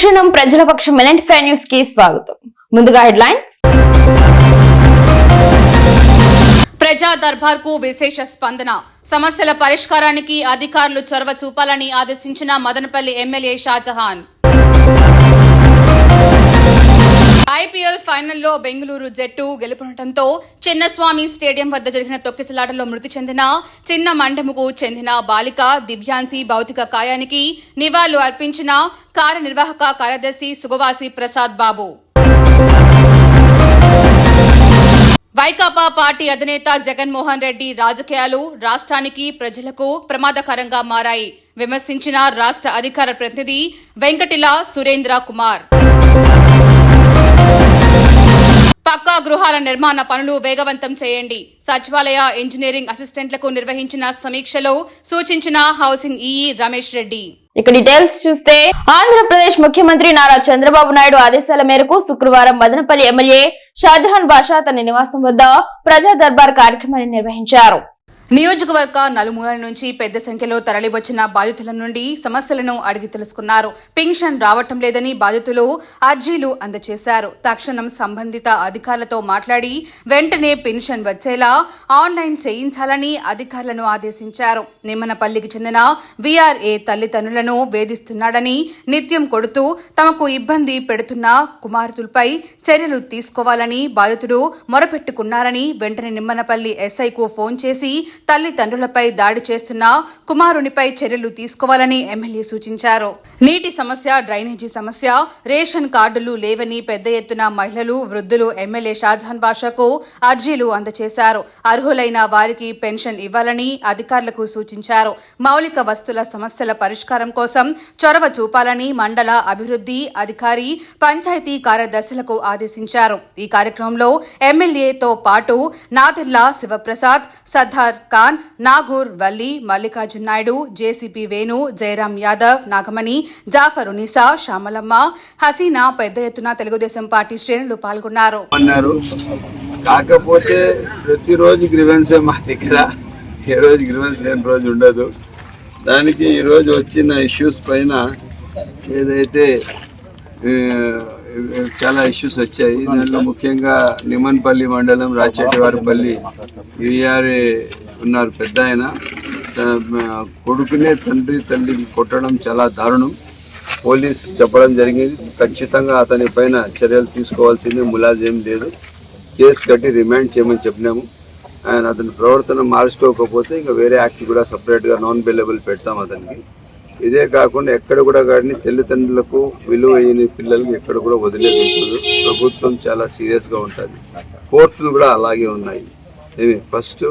తక్షణం ప్రజల పక్షం ఎలాంటి ఫైవ్ న్యూస్కి స్వాగతం. ముందుగా హెడ్లైన్స్. ప్రజా దర్బార్కు విశేష స్పందన. సమస్యల పరిష్కారానికి అధికారులు చొరవ చూపాలని ఆదేశించిన మదనపల్లి ఎమ్మెల్యే షాజహాన్. ఐపీఎల్ ఫైనల్లో బెంగళూరు జట్టు గెలుపొనడంతో చిన్నస్వామి స్టేడియం వద్ద జరిగిన తొక్కిసలాటలో మృతి చెందిన చిన్న మండముకు చెందిన బాలిక దివ్యాంశి భౌతిక కాయానికి నివాళులు అర్పించిన కార్యనిర్వాహక కార్యదర్శి సుగవాసి ప్రసాద్ బాబు. వైకాపా పార్టీ అధినేత జగన్మోహన్ రెడ్డి రాజకీయాలు రాష్ట్రానికి ప్రజలకు ప్రమాదకరంగా మారాయి. విమర్శించిన రాష్ట్ర అధికార ప్రతినిధి వెంకటిల సురేంద్ర కుమార్. పక్కా గృహాల నిర్మాణ పనులు వేగవంతం చేయండి. సచివాలయ ఇంజనీరింగ్ అసిస్టెంట్లకు నిర్వహించిన సమీక్షలో సూచించిన హౌసింగ్ ఈఈ రమేష్ రెడ్డి. ఇక డీటెయిల్స్ చూస్తే ఆంధ్రప్రదేశ్ ముఖ్యమంత్రి నారా చంద్రబాబు నాయుడు ఆదేశాల మేరకు శుక్రవారం మదనపల్లి ఎమ్మెల్యే షాజహాన్ బాషా తన నివాసం వద్ద ప్రజా దర్బార్ కార్యక్రమాన్ని నిర్వహించారు. నియోజకవర్గ నలుమూలల నుంచి పెద్ద సంఖ్యలో తరలివచ్చిన బాధితుల నుండి సమస్యలను అడిగి తెలుసుకున్నారు. పింఛన్ రావటం లేదని బాధితులు అర్జీలు అందజేశారు తక్షణం సంబంధిత అధికారులతో మాట్లాడి వెంటనే పెన్షన్ వచ్చేలా ఆన్లైన్ చేయించాలని అధికారులను ఆదేశించారు. నిమ్మనపల్లికి చెందిన వీఆర్ఏ తల్లిదండ్రులను వేధిస్తున్నాడని నిత్యం కొడుతూ తమకు ఇబ్బంది పెడుతున్న కుమారుతులపై చర్యలు తీసుకోవాలని బాధితుడు మొరపెట్టుకున్నారని వెంటనే నిమ్మనపల్లి ఎస్ఐకు ఫోన్ చేసి తల్లిదండ్రులపై దాడి చేస్తున్న కుమారునిపై చర్యలు తీసుకోవాలని ఎమ్మెల్యే సూచించారు. నీటి సమస్య డ్రైనేజీ సమస్య రేషన్ కార్డులు లేవని పెద్ద ఎత్తున మహిళలు వృద్ధులు ఎమ్మెల్యే షాజహాన్ బాషాకు అర్జీలు అందజేశారు అర్హులైన వారికి పెన్షన్ ఇవ్వాలని అధికారులకు సూచించారు. మౌలిక వస్తుల సమస్యల పరిష్కారం కోసం చొరవ చూపాలని మండల అభివృద్ధి అధికారి పంచాయతీ కార్యదర్శులకు ఆదేశించారు. ఈ కార్యక్రమంలో ఎమ్మెల్యేతో పాటు నాదిల్లా శివప్రసాద్ సర్దార్ ఖాన్ నాగూర్ వల్లి మల్లికార్జున్ నాయుడు జేసీపీ వేణు జయరాం యాదవ్ నాగమణి జాఫర్ ఉనిసా శ్యామలమ్మ హసీనా పెద్ద ఎత్తున తెలుగుదేశం పార్టీ శ్రేణులు పాల్గొన్నారు. అన్నారు కాకపోతే ప్రతిరోజు గ్రివెన్సే మా దగ్గర. ఏ రోజు గ్రివెన్స్ లేని రోజు ఉండదు. దానికి ఈరోజు వచ్చిన ఇష్యూస్ పైన ఏదైతే చాలా ఇష్యూస్ వచ్చాయి. దాంట్లో ముఖ్యంగా నిమ్మన్పల్లి మండలం రాచేటివారిపల్లి విఆర్ఏ ఉన్నారు పెద్ద ఆయన. కొడుకునే తండ్రి తల్లిని కొట్టడం చాలా దారుణం. పోలీస్ చెప్పడం జరిగింది. ఖచ్చితంగా అతని పైన చర్యలు తీసుకోవాల్సింది ములాజేం లేదు. కేసు కట్టి రిమాండ్ చేయమని చెప్పినాము. ఆయన అతని ప్రవర్తన మార్చుకోకపోతే ఇంకా వేరే యాక్ట్ కూడా సపరేట్గా నాన్ బెలబుల్ పెడతాం అతనికి. ఇదే కాకుండా ఎక్కడ కూడా కానీ తల్లిదండ్రులకు విలువ అయిన పిల్లలకి ఎక్కడ కూడా వదిలేదు ప్రభుత్వం చాలా సీరియస్గా ఉంటుంది. కోర్టులు కూడా అలాగే ఉన్నాయి. ఏమి? ఫస్ట్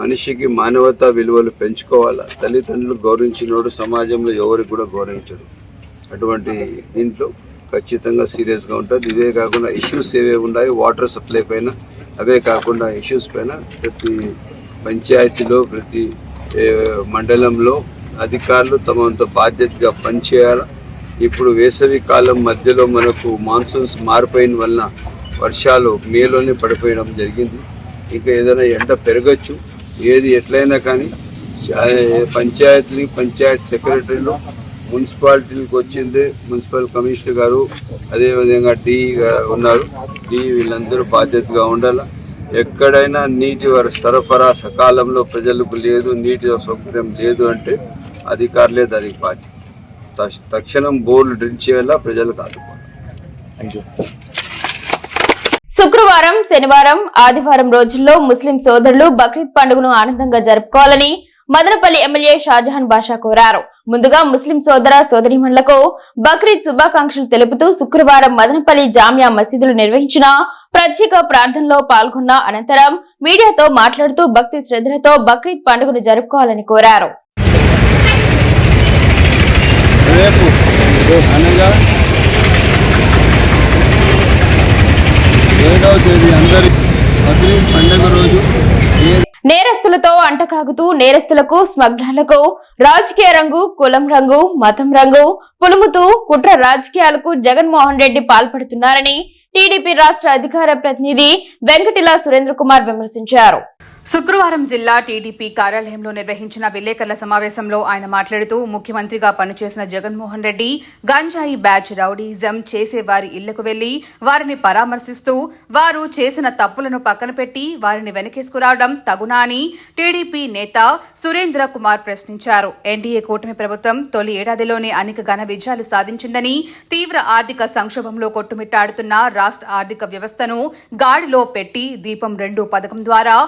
మనిషికి మానవతా విలువలు పెంచుకోవాలా? తల్లిదండ్రులు గౌరవించినోడు సమాజంలో ఎవరికి కూడా గౌరవించడు. అటువంటి దీంట్లో ఖచ్చితంగా సీరియస్గా ఉంటుంది. ఇవే కాకుండా ఇష్యూస్ ఏవే ఉన్నాయో? వాటర్ సప్లై పైన. అవే కాకుండా ఇష్యూస్ పైన ప్రతి పంచాయతీలో ప్రతి మండలంలో అధికారులు తమంత బాధ్యతగా పనిచేయాలి? ఇప్పుడు వేసవి కాలం మధ్యలో మనకు మాన్సూన్స్ మారిపోయిన వలన వర్షాలు మేలోనే పడిపోయడం జరిగింది. ఇంకా ఏదైనా ఎండ పెరగచ్చు ఏది ఎట్లయినా కానీ పంచాయతీ పంచాయతీలు పంచాయత్ సెక్రటరీలు మున్సిపాలిటీలకు వచ్చింది మున్సిపల్ కమిషనర్ గారు అదేవిధంగా డి ఉన్నారు. డి వీళ్ళందరూ బాధ్యతగా ఉండాలి? ఎక్కడైనా నీటి వర- సరఫరా సకాలంలో ప్రజలకు లేదు నీటి సౌకర్యం లేదు అంటే అధికారులే దానికి తక్ష- తక్షణం బోర్లు డ్రిల్ చేయాలా ప్రజలకు ఆదుకోవాలి? శుక్రవారం శనివారం ఆదివారం రోజుల్లో ముస్లిం సోదరులు బక్రీద్ పండుగను ఆనందంగా జరుపుకోవాలని మదనపల్లి ఎమ్మెల్యే షాజహాన్ బాషా కోరారు. ముందుగా ముస్లిం సోదర సోదరిమణులకు బక్రీద్ శుభాకాంక్షలు తెలుపుతూ శుక్రవారం మదనపల్లి జామియా మసీదులు నిర్వహించిన ప్రత్యేక ప్రార్థనలో పాల్గొన్న అనంతరం మీడియాతో మాట్లాడుతూ భక్తి శ్రద్ధలతో బక్రీద్ పండుగను జరుపుకోవాలని కోరారు. ఏడవ తేదీ అందరి బక్రీద్ పండుగ రోజు నేరస్తులతో అంటకాగుతూ నేరస్తులకు స్మగ్లర్లకు రాజకీయ రంగు కులం రంగు మతం రంగు పులుముతూ కుట్ర రాజకీయాలకు జగన్మోహన్ రెడ్డి పాల్పడుతున్నారని టీడీపీ రాష్ట్ర అధికార ప్రతినిధి వెంకటిలా సురేంద్ర కుమార్ విమర్శించారు. శుక్రవారం జిల్లా టీడీపీ కార్యాలయంలో నిర్వహించిన విలేకరుల సమావేశంలో ఆయన మాట్లాడుతూ ముఖ్యమంత్రిగా పనిచేసిన జగన్మోహన్ రెడ్డి గంజాయి బ్యాచ్ రౌడీజం చేసే వారి ఇళ్ళకు వెళ్ళి వారిని పరామర్శిస్తూ వారు చేసిన తప్పులను పక్కన పెట్టి వారిని వెనకేసుకురావడం తగునా అని టీడీపీ నేత సురేంద్ర కుమార్ ప్రశ్నించారు. ఎన్డీఏ కూటమి ప్రభుత్వం తొలి ఏడాదిలోనే అనేక ఘన విజయాలు సాధించిందని తీవ్ర ఆర్థిక సంక్షోభంలో కొట్టుమిట్టాడుతున్న రాష్ట్ర ఆర్థిక వ్యవస్థను గాడిలో పెట్టి దీపం రెండు పథకం ద్వారా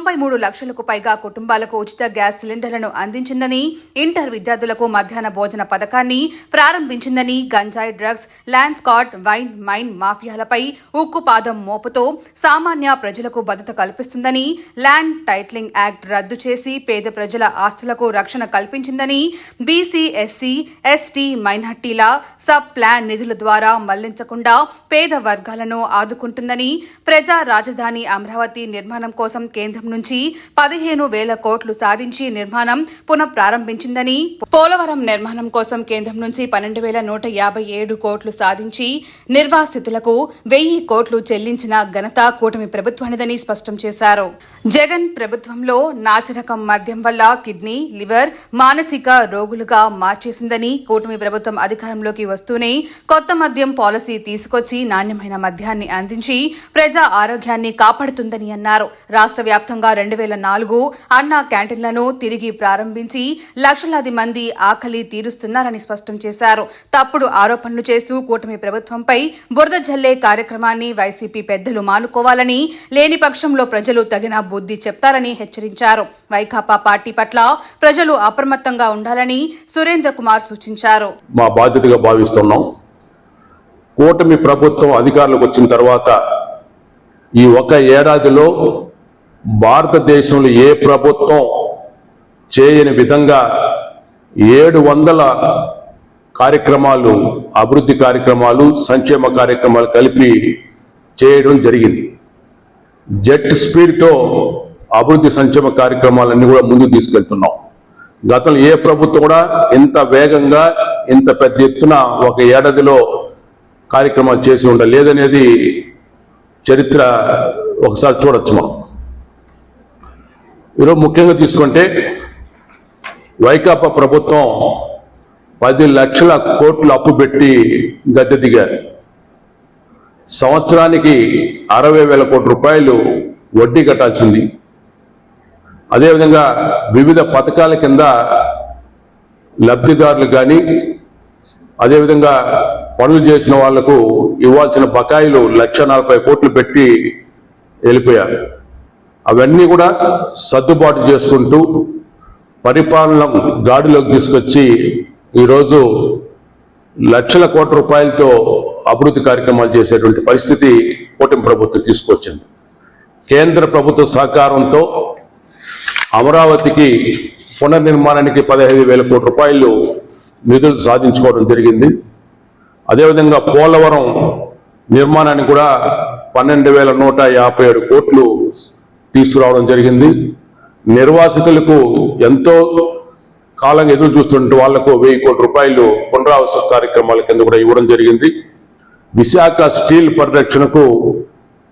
తొంభై మూడు లక్షలకు పైగా కుటుంబాలకు ఉచిత గ్యాస్ సిలిండర్లను అందించిందని ఇంటర్ విద్యార్థులకు మధ్యాహ్న భోజన పథకాన్ని ప్రారంభించిందని గంజాయి డ్రగ్స్ ల్యాండ్ స్కాట్ వైన్ మైన్ మాఫియాలపై ఉక్కుపాదం మోపుతో సామాన్య ప్రజలకు భద్రత కల్పిస్తుందని ల్యాండ్ టైటిలింగ్ యాక్ట్ రద్దు చేసి పేద ప్రజల ఆస్తులకు రక్షణ కల్పించిందని బీసీ ఎస్సీ ఎస్టీ మైనార్టీల సబ్ ప్లాన్ నిధుల ద్వారా మళ్ళించకుండా పేద వర్గాలను ఆదుకుంటుందని ప్రజా రాజధాని అమరావతి నిర్మాణం కోసం కేంద్రం నుంచి పదిహేను వేల కోట్లు సాధించి నిర్మాణం పునఃప్రారంభించిందని పోలవరం నిర్మాణం కోసం కేంద్రం నుంచి పన్నెండు వేల నూట యాభై ఏడు కోట్లు సాధించి నిర్వాసితులకు వెయ్యి కోట్లు చెల్లించిన ఘనత కూటమి ప్రభుత్వానిదని స్పష్టం చేశారు. జగన్ ప్రభుత్వంలో నాసిరకం మద్యం వల్ల కిడ్నీ లివర్ మానసిక రోగులుగా మార్చేసిందని కూటమి ప్రభుత్వం అధికారంలోకి వస్తూనే కొత్త మద్యం పాలసీ తీసుకొచ్చి నాణ్యమైన మద్యాన్ని అందించి ప్రజా ఆరోగ్యాన్ని కాపాడుతుందని అన్నారు. రాష్ట్ర వ్యాప్తంగా రెండు వేల నాలుగు అన్నా క్యాంటీన్లను తిరిగి ప్రారంభించి లక్షలాది మంది ఆకలి తీరుస్తున్నారని స్పష్టం చేశారు. తప్పుడు ఆరోపణలు చేస్తూ కూటమి ప్రభుత్వంపై బురద జల్లే కార్యక్రమాన్ని వైసీపీ పెద్దలు మానుకోవాలని లేని పక్షంలో ప్రజలు తగిన బుద్ధి చెప్తారని హెచ్చరించారు. వైకాపా పార్టీ పట్ల ప్రజలు అప్రమత్తంగా ఉండాలని సురేంద్ర కుమార్ సూచించారు. మా బాధ్యతగా భావిస్తున్నాం. కూటమి ప్రభుత్వం అధికారులకు వచ్చిన తర్వాత ఈ ఒక ఏడాదిలో భారతదేశంలో ఏ ప్రభుత్వం చేయని విధంగా ఏడు వందల కార్యక్రమాలు అభివృద్ధి కార్యక్రమాలు సంక్షేమ కార్యక్రమాలు కలిపి చేయడం జరిగింది. జెట్ స్పీడ్తో అభివృద్ధి సంక్షేమ కార్యక్రమాలన్నీ కూడా ముందుకు తీసుకెళ్తున్నాం. గతంలో ఏ ప్రభుత్వం కూడా ఇంత వేగంగా ఇంత పెద్ద ఎత్తున ఒక ఏడాదిలో కార్యక్రమాలు చేసి ఉండలేదనేది చరిత్ర ఒకసారి చూడొచ్చు మనం. ఈరోజు ముఖ్యంగా తీసుకుంటే వైకాపా ప్రభుత్వం పది లక్షల కోట్లు అప్పు పెట్టి గద్దె దిగారు. సంవత్సరానికి అరవై వేల కోట్ల రూపాయలు వడ్డీ కట్టాల్సింది. అదేవిధంగా వివిధ పథకాల కింద లబ్ధిదారులు కానీ అదేవిధంగా పనులు చేసిన వాళ్ళకు ఇవ్వాల్సిన బకాయిలు లక్ష నలభై కోట్లు పెట్టి వెళ్ళిపోయారు. అవన్నీ కూడా సర్దుబాటు చేసుకుంటూ పరిపాలన గాడిలోకి తీసుకొచ్చి ఈరోజు లక్షల కోట్ల రూపాయలతో అభివృద్ధి కార్యక్రమాలు చేసేటువంటి పరిస్థితి కూటమి ప్రభుత్వం తీసుకొచ్చింది. కేంద్ర ప్రభుత్వ సహకారంతో అమరావతికి పునర్నిర్మాణానికి పదహైదు వేల కోట్ల రూపాయలు నిధులు సాధించుకోవడం జరిగింది. అదేవిధంగా పోలవరం నిర్మాణానికి కూడా పన్నెండు వేల నూట యాభై ఏడు కోట్లు తీసుకురావడం జరిగింది. నిర్వాసితులకు ఎంతో కాలం ఎదురు చూస్తుంటే వాళ్ళకు వెయ్యి కోట్ల రూపాయలు పునరావాస కార్యక్రమాల కింద కూడా ఇవ్వడం జరిగింది. విశాఖ స్టీల్ పరిరక్షణకు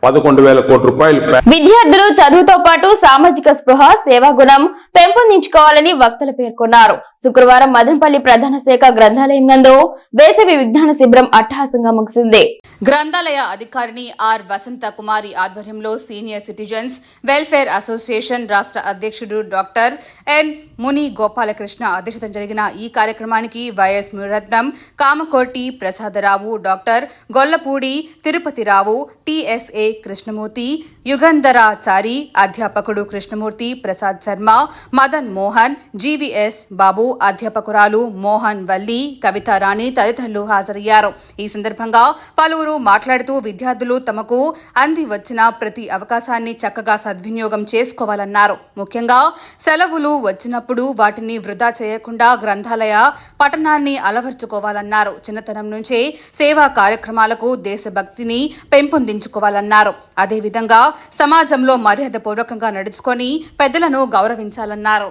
పదకొండు వేల కోట్ల రూపాయలు విద్యార్థులు చదువుతో పాటు సామాజిక స్పృహ సేవాగుణం పెంపొందించుకోవాలని వక్తలు పేర్కొన్నారు. శుక్రవారం మదనపల్లి ప్రధాన శాఖ గ్రంథాలయం నందు వేసవి విజ్ఞాన శిబిరం అట్టహాసంగా ముగిసింది. గ్రంథాలయ అధికారిని ఆర్ వసంత కుమారి ఆధ్వర్యంలో సీనియర్ సిటిజన్స్ వెల్ఫేర్ అసోసియేషన్ రాష్ట్ర అధ్యక్షుడు డాక్టర్ ఎన్ ముని గోపాలకృష్ణ అధ్యక్షత జరిగిన ఈ కార్యక్రమానికి Y S Muratnam Kamakoti Prasadarao doctor Gollapudi Tirupatirao T S A Krishnamurthy Yugandharachari అధ్యాపకుడు Krishnamurthy Prasad Sharma Madan Mohan G V S Babu అధ్యాపకురాలు Mohan Valli Kavitharani తదితరులు హాజరయ్యారు. ఈ సందర్భంగా పలువురు మాట్లాడుతూ విద్యార్థులు తమకు అంది వచ్చిన ప్రతి అవకాశాన్ని చక్కగా సద్వినియోగం చేసుకోవాలన్నారు. ముఖ్యంగా సెలవులు వచ్చినప్పుడు వాటిని వృధా చేయకుండా గ్రంథాలయ పఠనాన్ని అలవర్చుకోవాలన్నారు. చిన్నతనం నుంచే సేవా కార్యక్రమాలకు దేశభక్తిని పెంపొందించుకోవాలన్నారు. అదేవిధంగా సమాజంలో మర్యాదపూర్వకంగా నడుచుకొని పెద్దలను గౌరవించాలి గౌరవించాలన్నారు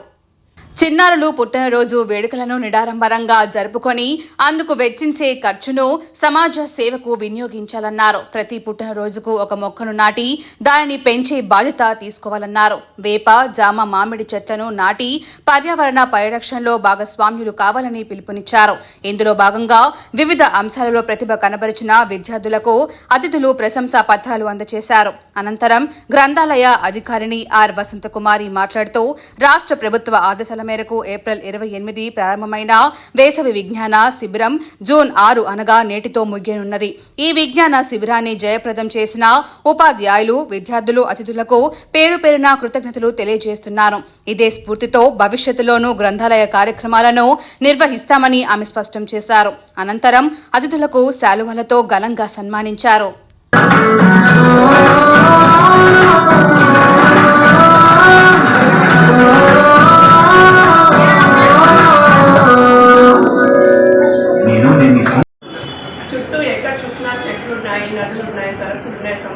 చిన్నారులు పుట్టినరోజు వేడుకలను నిడారంభరంగా జరుపుకొని అందుకు వెచ్చించే ఖర్చును సమాజ సేవకు వినియోగించాలన్నారు. ప్రతి పుట్టినరోజుకు ఒక మొక్కను నాటి దానిని పెంచే బాధ్యత తీసుకోవాలన్నారు. వేప జామ మామిడి చెట్లను నాటి పర్యావరణ పరిరక్షణలో భాగస్వామ్యులు కావాలని పిలుపునిచ్చారు. ఇందులో భాగంగా వివిధ అంశాలలో ప్రతిభ కనబరిచిన విద్యార్థులకు అతిథులు ప్రశంసా పత్రాలు అందజేశారు అనంతరం గ్రంథాలయ అధికారిని ఆర్ వసంతకుమారి మాట్లాడుతూ రాష్ట్ర ప్రభుత్వ ఆదేశాల మేరకు ఏప్రిల్ ఇరవై ఎనిమిది ప్రారంభమైన వేసవి విజ్ఞాన శిబిరం జూన్ ఆరు అనగా నేటితో ముగియనున్నది. ఈ విజ్ఞాన శిబిరాన్ని జయప్రదం చేసిన ఉపాధ్యాయులు విద్యార్థులు అతిథులకు పేరు పేరున కృతజ్ఞతలు తెలియజేస్తున్నారు. ఇదే స్ఫూర్తితో భవిష్యత్తులోనూ గ్రంథాలయ కార్యక్రమాలను నిర్వహిస్తామని ఆమె స్పష్టం చేశారు. అనంతరం అతిథులకు శాలువలతో ఘనంగా సన్మానించారు. Oh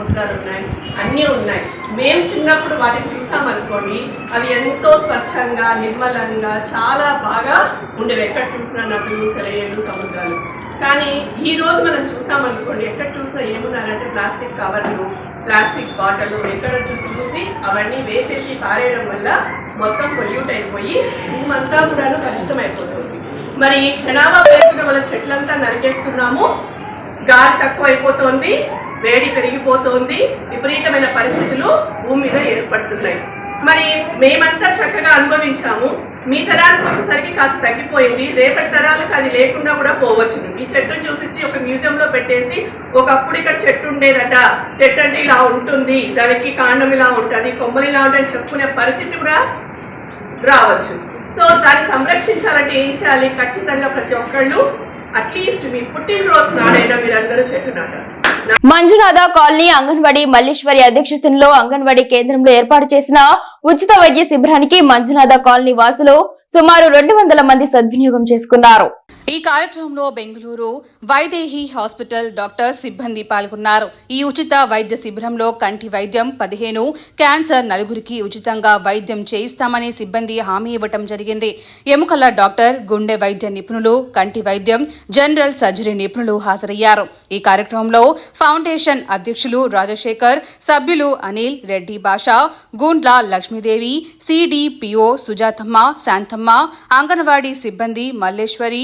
సముద్రాలు ఉన్నాయి. అన్నీ ఉన్నాయి. మేము చిన్నప్పుడు వాటిని చూసామనుకోండి అవి ఎంతో స్వచ్ఛంగా నిర్మలంగా చాలా బాగా ఉండేవి. ఎక్కడ చూసినా నదులు సెలయేళ్ళు సముద్రాలు. కానీ ఈ రోజు మనం చూసామనుకోండి ఎక్కడ చూసినా ఏమున్నారంటే ప్లాస్టిక్ కవర్లు ప్లాస్టిక్ బాటిల్ ఎక్కడ చూసి చూసి అవన్నీ వేసేసి పారేయడం వల్ల మొత్తం పొల్యూట్ అయిపోయి భూమంతా కూడా కలుషితమైపోతుంది. మరి జనాభా పెరుగుతున్న వల్ల చెట్లంతా నరికేస్తున్నాము. గాలి తక్కువ అయిపోతోంది వేడి పెరిగిపోతోంది విపరీతమైన పరిస్థితులు భూమి మీద ఏర్పడుతున్నాయి. మరి మేమంతా చక్కగా అనుభవించాము. మీ తరానికి వచ్చేసరికి కాస్త తగ్గిపోయింది. రేపటి తరాలకు అది లేకుండా కూడా పోవచ్చు ఈ చెట్టును చూసిచ్చి ఒక మ్యూజియంలో పెట్టేసి ఒకప్పుడు ఇక్కడ చెట్టు ఉండేదట. చెట్టు అంటే ఇలా ఉంటుంది. దానికి కాండం ఇలా ఉంటుంది కొమ్మలు ఇలా ఉంటాయని చెప్పుకునే పరిస్థితి కూడా రావచ్చు. సో దాన్ని సంరక్షించాలంటే ఏం చేయాలి? ఖచ్చితంగా ప్రతి ఒక్కళ్ళు అట్లీస్ట్ మీ పుట్టినరోజు నాడైనా మీరందరూ చెట్టు నాటారు మంజునాథ కాలనీ అంగన్వాడీ మల్లీశ్వరి అధ్యక్షతలో అంగన్వాడీ కేంద్రంలో ఏర్పాటు చేసిన ఉచిత వైద్య శిబిరానికి మంజునాథ కాలనీ వాసులు సుమారు రెండు వందల మంది సద్వినియోగం చేసుకున్నారు. ఈ కార్యక్రమంలో బెంగళూరు వైదేహి హాస్పిటల్ డాక్టర్ సిబ్బంది పాల్గొన్నారు. ఈ ఉచిత వైద్య శిబిరంలో కంటి వైద్యం పదిహేను క్యాన్సర్ నలుగురికి ఉచితంగా వైద్యం చేయిస్తామని సిబ్బంది హామీ ఇవ్వటం జరిగింది. ఎముకల డాక్టర్ గుండె వైద్య నిపుణులు కంటి వైద్యం జనరల్ సర్జరీ నిపుణులు హాజరయ్యారు. ఈ కార్యక్రమంలో ఫౌండేషన్ అధ్యక్షులు రాజశేఖర్ సభ్యులు అనిల్ రెడ్డి భాష గుండ్ల లక్ష్మీదేవి సిడిపిఓ సుజాతమ్మ శాంతమ్మ అంగన్వాడీ సిబ్బంది Malleswari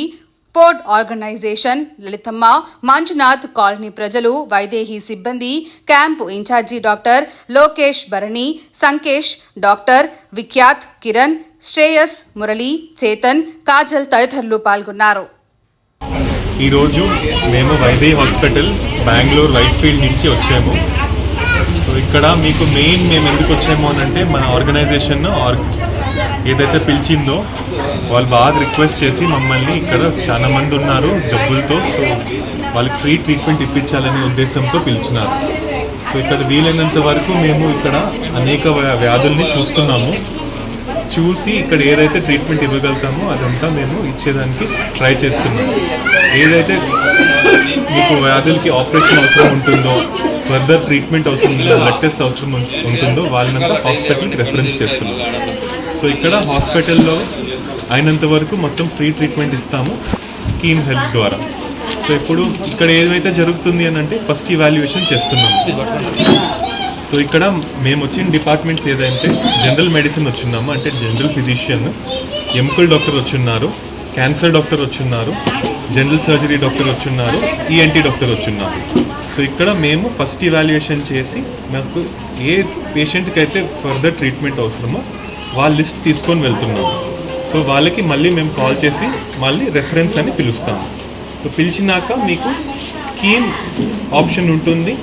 port organization Lalithamma Manjunath colony ప్రజలు వైదేహి సిబ్బంది camp incharge doctor Lokesh Bharani Sankesh doctor Vikhyath Kiran Shreyas Murali Chetan Kajal తదితరులు పాల్గొన్నారు. ఈరోజు మేము వైదే హాస్పిటల్ బెంగళూరు వైట్ ఫీల్డ్ నుంచి వచ్చాము. సో ఇక్కడ మీకు మెయిన్ మేము ఎందుకు వచ్చాము అని అంటే మన ఆర్గనైజేషన్ ఏదైతే పిలిచిందో వాళ్ళు బాగా రిక్వెస్ట్ చేసి మమ్మల్ని ఇక్కడ చాలా మంది ఉన్నారు జబ్బులతో. సో వాళ్ళకి ఫ్రీ ట్రీట్మెంట్ ఇప్పించాలనే ఉద్దేశంతో పిలిచినారు. సో ఇక్కడ వీలైనంత వరకు మేము ఇక్కడ అనేక వ్యా- వ్యాధుల్ని చూస్తున్నాము. చూసి ఇక్కడ ఏదైతే ట్రీట్మెంట్ ఇవ్వగలుగుతామో అదంతా మేము ఇచ్చేదానికి ట్రై చేస్తున్నాం ఏదైతే మీకు వ్యాధులకి ఆపరేషన్ అవసరం ఉంటుందో ఫర్దర్ ట్రీట్మెంట్ అవసరం ఉందో బ్లడ్ టెస్ట్ అవసరం ఉంటుందో వాళ్ళనంతా హాస్పిటల్కి రెఫరెన్స్ చేస్తున్నాం. సో ఇక్కడ హాస్పిటల్లో అయినంత వరకు మొత్తం ఫ్రీ ట్రీట్మెంట్ ఇస్తాము స్కీమ్ హెల్ప్ ద్వారా. సో ఇప్పుడు ఇక్కడ ఏదైతే జరుగుతుంది అని అంటే ఫస్ట్ ఇవాల్యుయేషన్ చేస్తున్నాము. సో ఇక్కడ మేము వచ్చిన డిపార్ట్మెంట్స్ ఏదంటే జనరల్ మెడిసిన్ వచ్చిన్నాము అంటే జనరల్ ఫిజిషియన్ ఎముకల్ డాక్టర్ వచ్చున్నారు క్యాన్సర్ డాక్టర్ వచ్చున్నారు జనరల్ సర్జరీ డాక్టర్ వచ్చున్నారు ఈఎన్టీ డాక్టర్ వచ్చున్నారు. సో ఇక్కడ మేము ఫస్ట్ ఇవాల్యుయేషన్ చేసి మాకు ఏ పేషెంట్కి అయితే ఫర్దర్ ట్రీట్మెంట్ అవసరమో వాళ్ళ లిస్ట్ తీసుకొని వెళ్తున్నాము. సో వాళ్ళకి మళ్ళీ మేము కాల్ చేసి మళ్ళీ రెఫరెన్స్ అని పిలుస్తాము. సో పిలిచినాక మీకు స్కీమ్ ఆప్షన్ ఉంటుంది.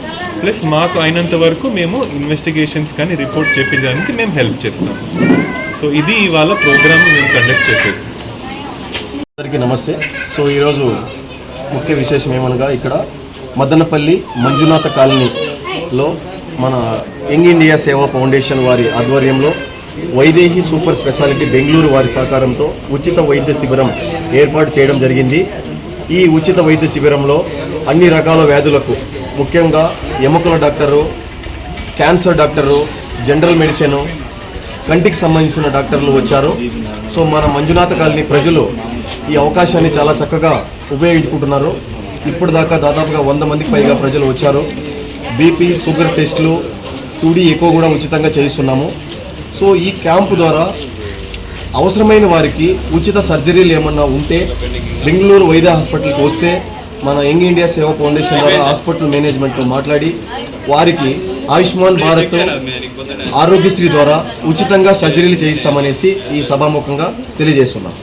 ప్లస్ మాకు అయినంత వరకు మేము ఇన్వెస్టిగేషన్స్ కానీ రిపోర్ట్స్ చేపించడానికి మేము హెల్ప్ చేస్తాం. సో ఇది ఇవాళ ప్రోగ్రామ్ మేము కండక్ట్ చేసేది. అందరికీ నమస్తే. సో ఈరోజు ముఖ్య విశేషం ఏమనగా ఇక్కడ మదనపల్లి మంజునాథ కాలనీలో మన యంగ్ ఇండియా సేవా ఫౌండేషన్ వారి ఆధ్వర్యంలో వైదేహి సూపర్ స్పెషాలిటీ బెంగళూరు వారి సహకారంతో ఉచిత వైద్య శిబిరం ఏర్పాటు చేయడం జరిగింది. ఈ ఉచిత వైద్య శిబిరంలో అన్ని రకాల వ్యాధులకు ముఖ్యంగా ఎముకల doctor cancer doctor general medicine కంటికి సంబంధించిన డాక్టర్లు వచ్చారు. సో మన మంజునాథ కాలనీ ప్రజలు ఈ అవకాశాన్ని చాలా చక్కగా ఉపయోగించుకుంటున్నారు. ఇప్పటిదాకా దాదాపుగా వంద మందికి పైగా ప్రజలు వచ్చారు. బీపీ షుగర్ టెస్టులు టూడీ ఎక్కువ కూడా ఉచితంగా చేయిస్తున్నాము. సో ఈ క్యాంపు ద్వారా అవసరమైన వారికి ఉచిత సర్జరీలు ఏమన్నా ఉంటే బెంగళూరు వైద్య హాస్పిటల్కి వస్తే మన యంగ్ ఇండియా సేవా ఫౌండేషన్ ద్వారా హాస్పిటల్ మేనేజ్మెంట్తో మాట్లాడి వారికి ఆయుష్మాన్ భారత్ ఆరోగ్యశ్రీ ద్వారా ఉచితంగా సర్జరీలు చేయిస్తామనేసి ఈ సభాముఖంగా తెలియజేస్తున్నాం.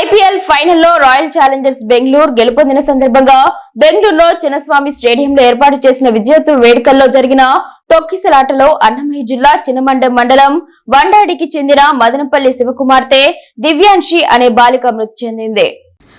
ఐపీఎల్ ఫైనల్లో రాయల్ ఛాలెంజర్స్ బెంగళూరు గెలుపొందిన సందర్భంగా బెంగళూరులో చిన్నస్వామి స్టేడియంలో ఏర్పాటు చేసిన విజయోత్సవ వేడుకల్లో జరిగిన తొక్కిసలాటలో అన్నమయ్య జిల్లా చిన్నమండం మండలం వండాడికి చెందిన మదనపల్లి శివకుమార్తె దివ్యాంశి అనే బాలిక మృతి చెందింది.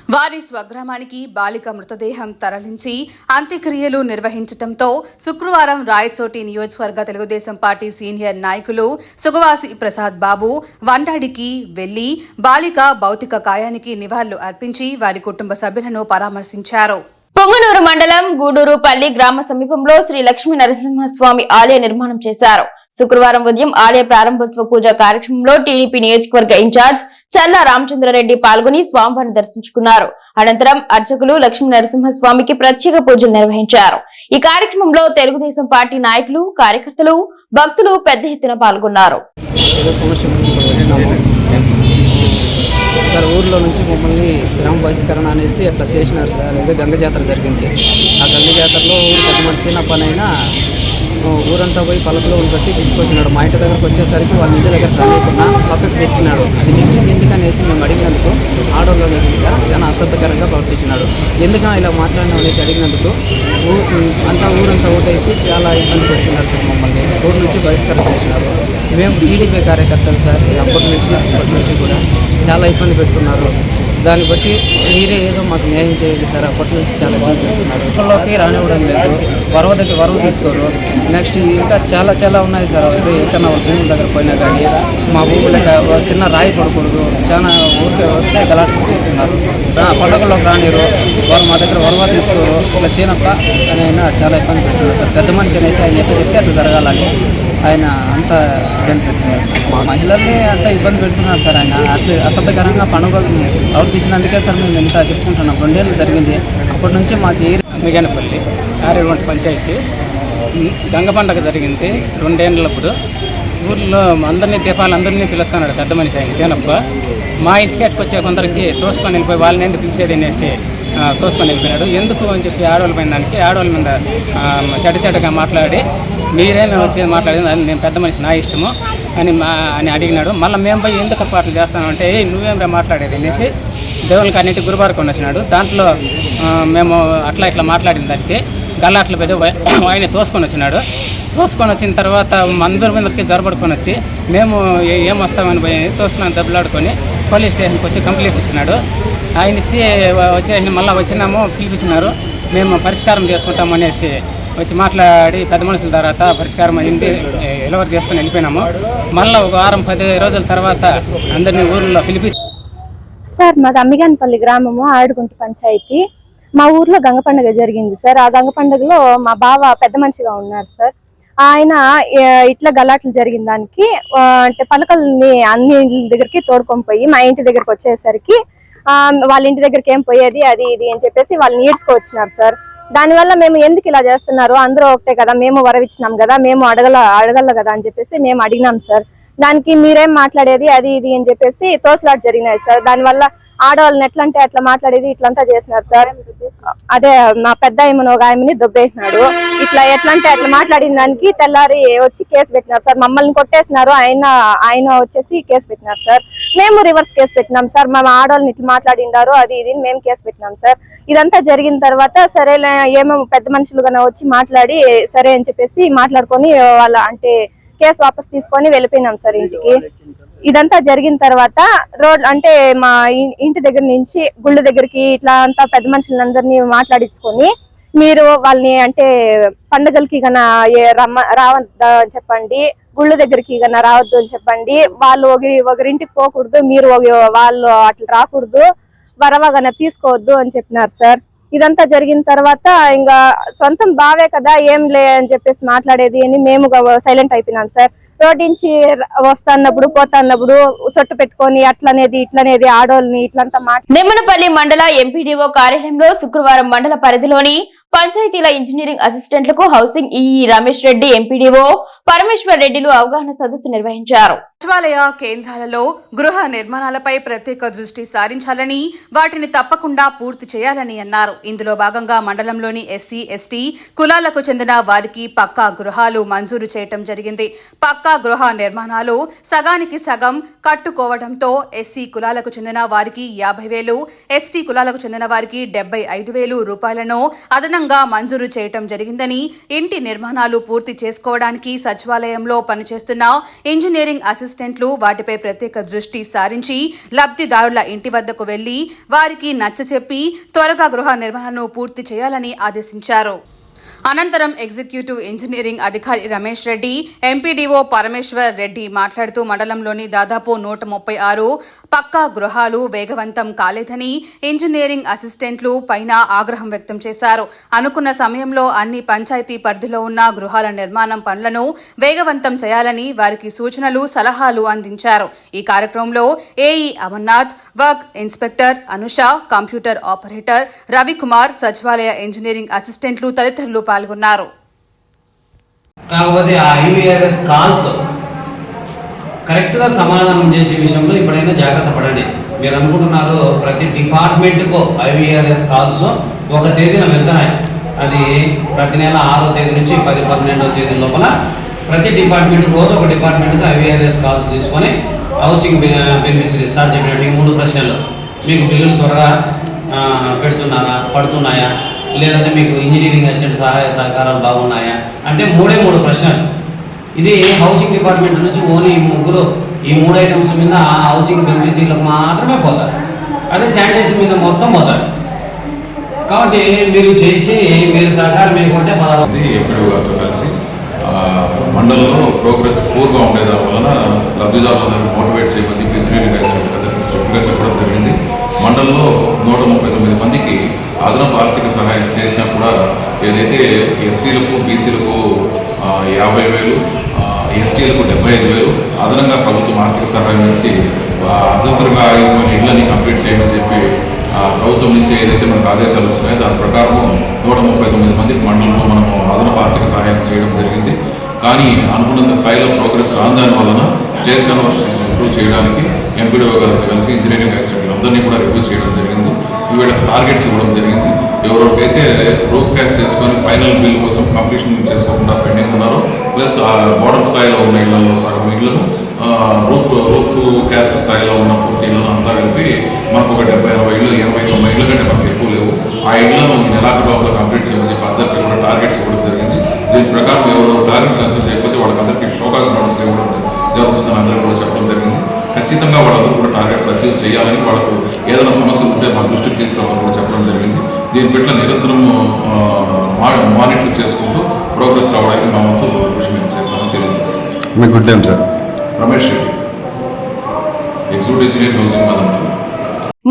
వారి స్వగ్రామానికి బాలిక మృతదేహం తరలించి అంత్యక్రియలు నిర్వహించడంతో శుక్రవారం రాయచోటి నియోజకవర్గ తెలుగుదేశం పార్టీ సీనియర్ నాయకులు సుగవాసి ప్రసాద్ బాబు వండాడికి వెళ్ళి బాలిక భౌతిక కాయానికి నివాళులు అర్పించి వారి కుటుంబ సభ్యులను పరామర్శించారు. పొంగనూరు మండలం గూడూరుపల్లి గ్రామ సమీపంలో శ్రీ లక్ష్మీ నరసింహస్వామి ఆలయ నిర్మాణం చేశారు. శుక్రవారం ఉదయం ఆలయ ప్రారంభోత్సవ పూజ కార్యక్రమంలో టీడీపీ నియోజకవర్గ ఇన్ఛార్జ్ చల్లా రామచంద్రారెడ్డి పాల్గొని స్వామివారిని దర్శించుకున్నారు. అనంతరం అర్చకులు లక్ష్మీ నరసింహస్వామికి ప్రత్యేక పూజలు నిర్వహించారు. ఈ కార్యక్రమంలో తెలుగుదేశం పార్టీ నాయకులు కార్యకర్తలు భక్తులు పెద్ద ఎత్తున పాల్గొన్నారు ఏదో సమస్య ఉంది ఇక్కడ వచ్చినాము సార్ ఊర్లో నుంచి మమ్మల్ని గ్రామ బహిష్కరణ అనేసి అట్లా చేసినారు సార్. ఏదో గంగ జాతర జరిగింది. ఆ గంగ జాతరలో ఊరు పెద్ద మనిషి చిన్న పని అయినా ఊరంతా పోయి పలకలో కట్టి తీసుకొచ్చినాడు. మా ఇంటి దగ్గరకు వచ్చేసరికి వాళ్ళ ఇంటి దగ్గర రాలేకుండా పక్కకు తెచ్చినాడు. అది నెట్టింది ఎందుకనేసి మేము అడిగినందుకు ఆడోళ్ళ దగ్గర చాలా అసభ్యకరంగా ప్రవర్తించినాడు. ఎందుకని ఇలా మాట్లాడినా అనేసి అడిగినందుకు ఊ- అంతా ఊరంతా ఓటైపు చాలా ఇబ్బంది పెడుతున్నారు సార్ మమ్మల్ని. ఊరు నుంచి బహిష్కారం చేసినారు. మేము టీడీపీ కార్యకర్తలు సార్ అప్పటి నుంచి అప్పటి నుంచి కూడా చాలా ఇబ్బంది పెడుతున్నారు. దాన్ని బట్టి మీరే ఏదో మాకు న్యాయం చేయండి సార్. అప్పటి నుంచి చాలా ఇబ్బంది పెడుతున్నారు. రానివ్వడం లేదు. వరవ దగ్గర వరవ తీసుకోరు. నెక్స్ట్ ఇంకా చాలా చాలా ఉన్నాయి సార్. అవి ఎక్కడన్నా వాళ్ళ భూముల దగ్గర పోయినా కానీ మా భూములకు చిన్న రాయి పడకూడదు చాలా ఊరికే వస్తే గలాట చేస్తున్నారు. ఆ రానిరు వారు మా దగ్గర వరవ తీసుకోరు. ఇట్లా చేయనప్ప అని చాలా ఇబ్బంది పెడుతున్నారు సార్. పెద్ద మనిషి అనేసి ఆయన ఎట్లా చెప్తే అట్లా జరగాలని ఆయన అంత ఇబ్బంది పెడుతున్నారు సార్. మా మహిళల్ని అంత ఇబ్బంది పెడుతున్నారు సార్ ఆయన. అట్లా అసభ్యకరంగా పండుగ ప్రవర్తించినందుకే సార్ మేము ఎంత చెప్పుకుంటున్నాం. రెండేళ్ళు జరిగింది. అప్పటి నుంచి మాకు ఏ మిగనపల్లి ఆరేవంటి పంచాయతీ. గంగ పండగ జరిగింది. రెండేళ్ళప్పుడు ఊర్లో అందరినీ దీపాలు అందరినీ పిలుస్తున్నాడు పెద్ద మనిషి ఆయన సేనప్ప మా ఇంటికి అట్టుకొచ్చే కొందరికి తోసుకొని వెళ్ళిపోయి వాళ్ళని ఎందుకు పిలిచేది అనేసి తోసుకొని వెళ్ళిపోయినాడు. ఎందుకు అని చెప్పి ఆడవాళ్ళ పైన దానికి ఆడవాళ్ళ మీద చెడ్డ చెడ్డగా మాట్లాడి మీరేమి వచ్చేది మాట్లాడింది అది నేను పెద్ద మనిషి నా ఇష్టము అని మా అని అడిగినాడు. మళ్ళీ మేము పోయి ఎందుకు పాటలు చేస్తామంటే నువ్వేం రా మాట్లాడేది? అనేసి దేవునికి అన్నిటి గురువారికి వచ్చినాడు. దాంట్లో మేము అట్లా ఇట్లా మాట్లాడిన దానికి గల్లాట్లు పెట్టి ఆయన తోసుకొని వచ్చినాడు. తోసుకొని వచ్చిన తర్వాత మందరి మీదకి జరబడుకొని వచ్చి మేము ఏమొస్తామని ఏం వస్తామని పోయి తోసుకొని దెబ్బలాడుకొని పోలీస్ స్టేషన్కి వచ్చి కంప్లైంట్ ఇచ్చినాడు. ఆయన ఇచ్చి వచ్చి మళ్ళీ వచ్చినాము పిలిపించినారు. మేము పరిష్కారం చేసుకుంటాం అనేసి వచ్చి మాట్లాడి పెద్ద మనుషుల తర్వాత పరిష్కారం అయింది. ఎలవర్ చేసుకుని వెళ్ళిపోయినాము. మళ్ళీ ఒక వారం పది రోజుల తర్వాత అందరినీ ఊర్లో పిలిపి సార్ మాది అమ్మిగానపల్లి గ్రామము ఆడుగుంట పంచాయతీ. మా ఊర్లో గంగ పండుగ జరిగింది సార్. ఆ గంగ పండుగలో మా బావ పెద్ద మనిషిగా ఉన్నారు సార్. ఆయన ఇట్లా గలాట్లు జరిగిన దానికి అంటే పలకల్ని అన్ని దగ్గరికి తోడుకొని పోయి మా ఇంటి దగ్గరికి వచ్చేసరికి వాళ్ళ ఇంటి దగ్గరికి ఏం పోయేది అది ఇది అని చెప్పేసి వాళ్ళని ఈడ్చుకొచ్చినారు సార్. దానివల్ల మేము ఎందుకు ఇలా చేస్తున్నారు? అందరూ ఒకటే కదా మేము వరవిచ్చినాం కదా మేము అడగల అడగల కదా అని చెప్పేసి మేము అడిగినాం సార్. దానికి మీరేం మాట్లాడేది అది ఇది అని చెప్పేసి తోసులాట జరిగినాయి సార్. దానివల్ల ఆడవాళ్ళని ఎట్లా అంటే అట్లా మాట్లాడేది ఇట్లంతా చేసినారు సార్. అదే మా పెద్ద ఆయమను ఒక ఆయమని దొబ్బేసినాడు. ఇట్లా ఎట్లా అంటే అట్లా మాట్లాడిన దానికి తెల్లారి వచ్చి కేసు పెట్టినారు సార్. మమ్మల్ని కొట్టేసినారు ఆయన ఆయన వచ్చేసి కేసు పెట్టినారు సార్. మేము రివర్స్ కేసు పెట్టినాం సార్. మా ఆడవాళ్ళని ఇట్లా మాట్లాడినారు అది ఇది మేము కేసు పెట్టినాం సార్. ఇదంతా జరిగిన తర్వాత సరేలే ఏమేమి పెద్ద మనుషులుగా వచ్చి మాట్లాడి సరే అని చెప్పేసి మాట్లాడుకొని వాళ్ళ అంటే కేసు వాపస్ తీసుకొని వెళ్ళిపోయినాం సార్ ఇంటికి. ఇదంతా జరిగిన తర్వాత రోడ్ అంటే మా ఇంటి దగ్గర నుంచి గుళ్ళు దగ్గరికి ఇట్లా అంతా పెద్ద మనుషులందరినీ మాట్లాడించుకొని మీరు వాళ్ళని అంటే పండుగలకి గన రమ్మ రావద్దు అని చెప్పండి గుళ్ళ దగ్గరికి గన రావద్దు అని చెప్పండి వాళ్ళు ఒకరి ఒకరింటికి పోకూడదు మీరు వాళ్ళు అట్లా రాకూడదు వరవగన తీసుకోవద్దు అని చెప్పినారు సార్. ఇదంతా జరిగిన తర్వాత ఇంకా సొంతం బావే కదా ఏం లే అని చెప్పేసి మాట్లాడేది అని మేము సైలెంట్ అయిపోయినాం సార్. రోడ్ నుంచి వస్తున్నప్పుడు పోతున్నప్పుడు సొట్టు పెట్టుకొని అట్లనేది ఇట్లనేది ఆడోళ్ళని ఇట్లంతా మాట నిమ్మనపల్లి మండల ఎంపీడీఓ కార్యాలయంలో శుక్రవారం మండల పరిధిలోని పంచాయతీల engineering అసిస్టెంట్లకు housing EE Ramesh Reddy MPDO Parameshwar రెడ్డిలు అవగాహన సదస్సు నిర్వహించారు. సచివాలయ కేంద్రాలలో గృహ నిర్మాణాలపై ప్రత్యేక దృష్టి సారించాలని వాటిని తప్పకుండా పూర్తి చేయాలని అన్నారు. ఇందులో భాగంగా మండలంలోని ఎస్సీ ఎస్టీ కులాలకు చెందిన వారికి పక్కా గృహాలు మంజూరు చేయటం జరిగింది. పక్కా గృహ నిర్మాణాలు సగానికి సగం కట్టుకోవడంతో ఎస్సీ కులాలకు చెందిన వారికి యాభై వేలు ఎస్టీ కులాలకు చెందిన వారికి డెబ్బై ఐదు వేలు రూపాయలను అదనంగా మంజూరు చేయటం జరిగిందని ఇంటి నిర్మాణాలు పూర్తి చేసుకోవడానికి సచివాలయంలో పనిచేస్తున్న ఇంజనీరింగ్ అసిస్టెంట్లు వాటిపై ప్రత్యేక దృష్టి సారించి లబ్ధిదారుల ఇంటి వద్దకు వెళ్ళి వారికి నచ్చచెప్పి త్వరగా గృహ నిర్వహణను పూర్తి చేయాలని ఆదేశించారు. అనంతరం ఎగ్జిక్యూటివ్ ఇంజనీరింగ్ అధికారి రమేష్ రెడ్డి ఎంపీడీఓ పరమేశ్వర్ రెడ్డి మాట్లాడుతూ మండలంలోని దాదాపు నూట ముప్పై ఆరు పక్కా గృహాలు వేగవంతం కాలేదని ఇంజనీరింగ్ అసిస్టెంట్లు పైన ఆగ్రహం వ్యక్తం చేశారు. అనుకున్న సమయంలో అన్ని పంచాయతీ పరిధిలో ఉన్న గృహాల నిర్మాణం పనులను వేగవంతం చేయాలని వారికి సూచనలు సలహాలు అందించారు. ఈ కార్యక్రమంలో AE Amarnath work inspector Anusha computer operator Ravikumar సచివాలయ ఇంజనీరింగ్ అసిస్టెంట్లు తదితరులు పాల్గొన్నారు. కాకపోతే ఆ ఐవీఆర్ఎస్ కాల్స్ కరెక్ట్గా సమాధానం చేసే విషయంలో ఇప్పుడైనా జాగ్రత్త పడండి. మీరు అనుకుంటున్నారు ప్రతి డిపార్ట్మెంట్కు ఐవీఆర్ఎస్ కాల్స్ ఒక తేదీన వెళ్తున్నాయి. అది ప్రతి నెల ఆరో తేదీ నుంచి పది పన్నెండో తేదీ లోపల ప్రతి డిపార్ట్మెంట్ రోజు ఒక డిపార్ట్మెంట్కి ఐవీఆర్ఎస్ కాల్స్ తీసుకొని హౌసింగ్ బెనిఫిషరీస్ సార్ చెప్పినట్టు ఈ మూడు ప్రశ్నలు. మీకు బిల్లులు త్వరగా పెడుతున్నారా పడుతున్నాయా? లేదంటే మీకు ఇంజనీరింగ్ అసిస్టెంట్ సహాయ సహకారాలు బాగున్నాయా? అంటే మూడే మూడు ప్రశ్నలు. ఇది హౌసింగ్ డిపార్ట్మెంట్ నుంచి ఓన్లీ ఈ ముగ్గురు ఈ మూడు ఐటమ్స్ మీద ఆ హౌసింగ్ బెనిఫిషరీలకు మాత్రమే పోతారు. అదే శానిటేషన్ మీద మొత్తం పోతారు. కాబట్టి మీరు చేసి మీరు సహకారం ఇవ్వకుంటే పదహారు కలిసి మండలంలో ప్రోగ్రెస్ పూర్గా ఉండేదాని వలన లబ్ధిదారులందరూ మోటివేట్ చేయమని చెప్పి ఇంజనీరింగ్ అసిస్టెంట్ చెప్పడం జరిగింది. మండలంలో నూట ముప్పై తొమ్మిది మందికి అదనపు ఆర్థిక సహాయం చేసినా కూడా ఏదైతే ఎస్సీలకు బీసీలకు యాభై వేలు ఎస్టీలకు డెబ్బై ఐదు వేలు అదనంగా ప్రభుత్వం ఆర్థిక సహాయం ఇచ్చి ఆ, అర్ధంతరంగా ఆగిపోయిన ఇళ్ళని కంప్లీట్ చేయమని చెప్పి ప్రభుత్వం నుంచి ఏదైతే మనకు ఆదేశాలు వచ్చినాయో దాని ప్రకారం నూట ముప్పై తొమ్మిది మంది మండలంలో మనము అదనపు ఆర్థిక సహాయం చేయడం జరిగింది. కానీ అనుకున్నంత స్థాయిలో ప్రోగ్రెస్ రాని దాని వలన స్టేజ్ కన్వర్షన్స్ ఇంప్రూవ్ చేయడానికి ఎంపీడీఓ గారితో కలిసి ఇంజనీరింగ్ అసిస్టెంట్లు అందరినీ కూడా రివ్యూ చేయడం జరిగింది. వీళ్ళకి టార్గెట్స్ ఇవ్వడం జరిగింది. ఎవరికైతే రూఫ్ క్యాష్ చేసుకొని ఫైనల్ బిల్ కోసం కంప్లీషన్ చేసుకోకుండా పెండింగ్ ఉన్నారో ప్లస్ బోర్డర్ స్థాయిలో ఉన్న ఇళ్ళలో సగం ఇళ్ళను రూఫ్ రూఫ్ క్యాస్ట్ స్థాయిలో ఉన్న పూర్తి ఇళ్ళను అంతా కలిపి మనకు ఒక డెబ్బై అరవై ఇళ్ళు ఎనభై తొంభై ఇళ్ళ కంటే మనకు ఎక్కువ లేవు. ఆ ఇళ్ళను నెలాఖరు లోపల కంప్లీట్ చేయమని చెప్పి అందరికీ కూడా టార్గెట్స్ ఇవ్వడం జరిగింది. దీని ప్రకారం ఎవరు టార్గెట్స్ టార్గెట్స్ అచీవ్ చేయాలని వాళ్ళకు ఏదైనా సమస్యలు ఉంటే మా దృష్టికి తీసుకురావాలని కూడా చెప్పడం జరిగింది. దీని పట్ల నిరంతరం మానిటర్ చేసుకుంటూ ప్రోగ్రెస్ రావడానికి మా వంతు కృషి మేము చేస్తామని తెలియజేస్తాం మీ good name sir Ramesh Reddy. Executive engineer housing Madanapalli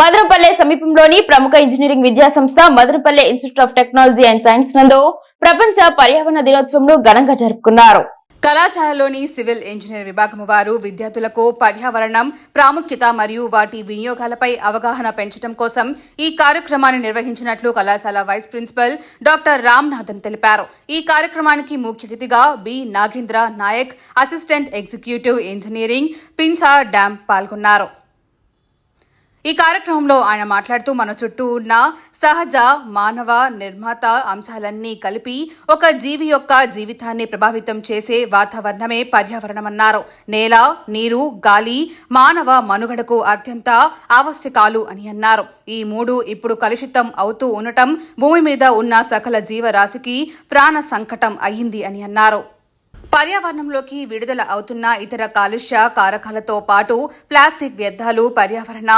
Madanapalle సమీపంలోని ప్రముఖ ఇంజనీరింగ్ విద్యా సంస్థ Madanapalle Institute of Technology and Science నందు ప్రపంచ పర్యావరణ దినోత్సవంను ఘనంగా జరుపుకున్నారు. కళాశాలలోని సివిల్ ఇంజనీర్ విభాగం వారు విద్యార్థులకు పర్యావరణం ప్రాముఖ్యత మరియు వాటి వినియోగాలపై అవగాహన పెంచడం కోసం ఈ కార్యక్రమాన్ని నిర్వహించినట్లు కళాశాల వైస్ ప్రిన్సిపల్ డాక్టర్ రామ్నాథన్ తెలిపారు. ఈ కార్యక్రమానికి ముఖ్య అతిథిగా B. Nagendra Nayak assistant executive engineering Pinsa dam పాల్గొన్నారు. ఈ కార్యక్రమంలో ఆయన మాట్లాడుతూ మన చుట్టూ ఉన్న సహజ మానవ నిర్మాత అంశాలన్నీ కలిపి ఒక జీవి యొక్క జీవితాన్ని ప్రభావితం చేసే వాతావరణమే పర్యావరణమన్నారు. నేల నీరు గాలి మానవ మనుగడకు అత్యంత ఆవశ్యకాలు అని అన్నారు. ఈ మూడు ఇప్పుడు కలుషితం అవుతూ ఉండటం భూమి మీద ఉన్న సకల జీవరాశికి ప్రాణ సంకటం అయ్యింది అని అన్నారు. పర్యావరణంలోకి విడుదల అవుతున్న ఇతర కాలుష్య కారకాలతో పాటు ప్లాస్టిక్ వ్యర్థాలు పర్యావరణ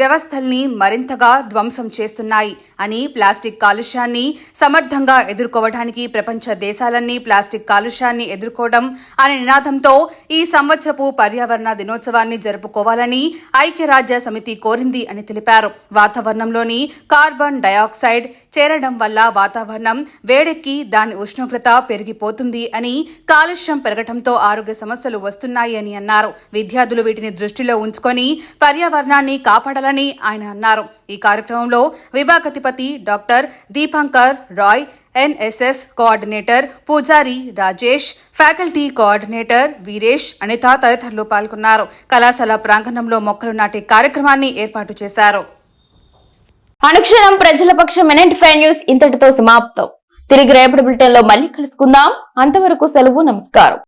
వ్యవస్థల్ని మరింతగా ధ్వంసం చేస్తున్నాయి. అని ప్లాస్టిక్ కాలుష్యాన్ని సమర్థంగా ఎదుర్కోవడానికి ప్రపంచ దేశాలన్నీ ప్లాస్టిక్ కాలుష్యాన్ని ఎదుర్కోవడం అనే నినాదంతో ఈ సంవత్సరపు పర్యావరణ దినోత్సవాన్ని జరుపుకోవాలని ఐక్యరాజ్య సమితి కోరింది అని తెలిపారు. వాతావరణంలోని కార్బన్ డయాక్సైడ్ చేరడం వల్ల వాతావరణం వేడెక్కి దాని ఉష్ణోగ్రత పెరిగిపోతుంది అని కాలుష్యం పెరగడంతో ఆరోగ్య సమస్యలు వస్తున్నాయి అని అన్నారు. విద్యార్థులు వీటిని దృష్టిలో ఉంచుకొని పర్యావరణాన్ని కాపాడాలని ఆయన అన్నారు. ఈ కార్యక్రమంలో విభాగతిపతి doctor Dipankar Roy NSS coordinator Pujari Rajesh faculty coordinator Veeresh Anitha తదితరులు పాల్గొన్నారు. కళాశాల ప్రాంగణంలో మొక్కలు నాటే కార్యక్రమాన్ని ఏర్పాటు చేశారు. అనుక్షణం ప్రజల పక్షం ఫైవ్ న్యూస్ ఇంతటితో సమాప్తం. తిరిగి రేపటి బులెటిన్లో మళ్ళీ కలుసుకుందాం. అంతవరకు సెలవు నమస్కారం.